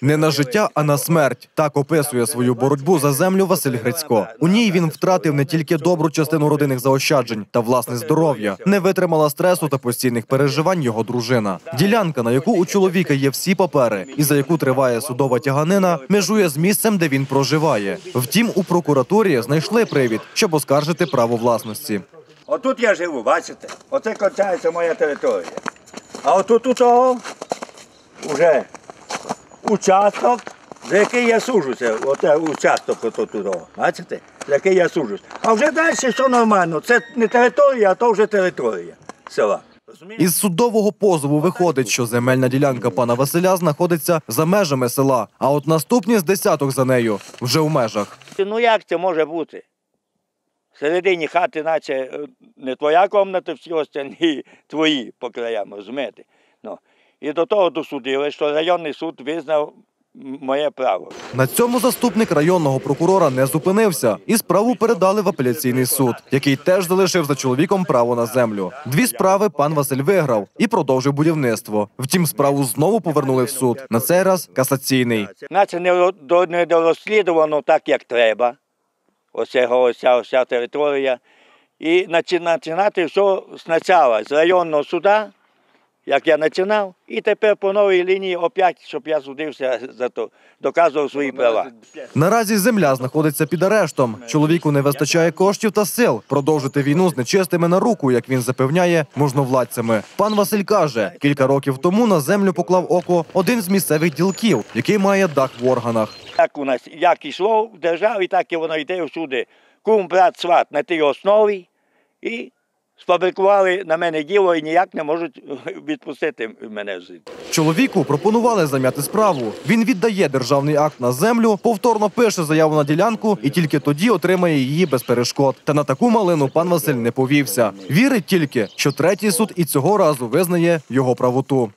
Не на життя, а на смерть. Так описує свою боротьбу за землю Василь Грицько. У ній він втратив не тільки добру частину родинних заощаджень та власне здоров'я, не витримала стресу та постійних переживань його дружина. Ділянка, на яку у чоловіка є всі папери, і за яку триває судова тяганина, межує з місцем, де він проживає. Втім, у прокуратурі знайшли привід, щоб оскаржити право власності. Отут я живу, бачите? Оце кінчається моя територія. А отут у того вже участок, за який я сужуся. Оце участок у. Бачите? За який я сужусь. А вже далі все нормально. Це не територія, а то вже територія села. Із судового позову виходить, що земельна ділянка пана Василя знаходиться за межами села, а от наступні з десяток за нею вже у межах. Ну як це може бути? Всередині хати, наче е, не твоя кімната, всі остальні твої по краям, розумієте? Ну. І до того досудили, що районний суд визнав моє право. На цьому заступник районного прокурора не зупинився і справу передали в апеляційний суд, який теж залишив за чоловіком право на землю. Дві справи пан Василь виграв і продовжив будівництво. Втім, справу знову повернули в суд. На цей раз касаційний. Наче не, ро- до- розслідувано так, як треба. Оце оця вся територія. І начи- починати все спочатку з районного суда, як я починав, і тепер по новій лінії опять, щоб я судився за то, доказував свої права. Наразі земля знаходиться під арештом. Чоловіку не вистачає коштів та сил продовжити війну з нечистими на руку, як він запевняє, можновладцями. Пан Василь каже, кілька років тому на землю поклав око один з місцевих ділків, який має дах в органах. Як у нас як йшло в державі, так і воно йде всюди. Кум, брат, сват на тій основі і сфабрикували на мене діло і ніяк не можуть відпустити мене. Чоловіку пропонували зам'яти справу. Він віддає державний акт на землю, повторно пише заяву на ділянку і тільки тоді отримає її без перешкод. Та на таку малину пан Василь не повівся. Вірить тільки, що третій суд і цього разу визнає його правоту.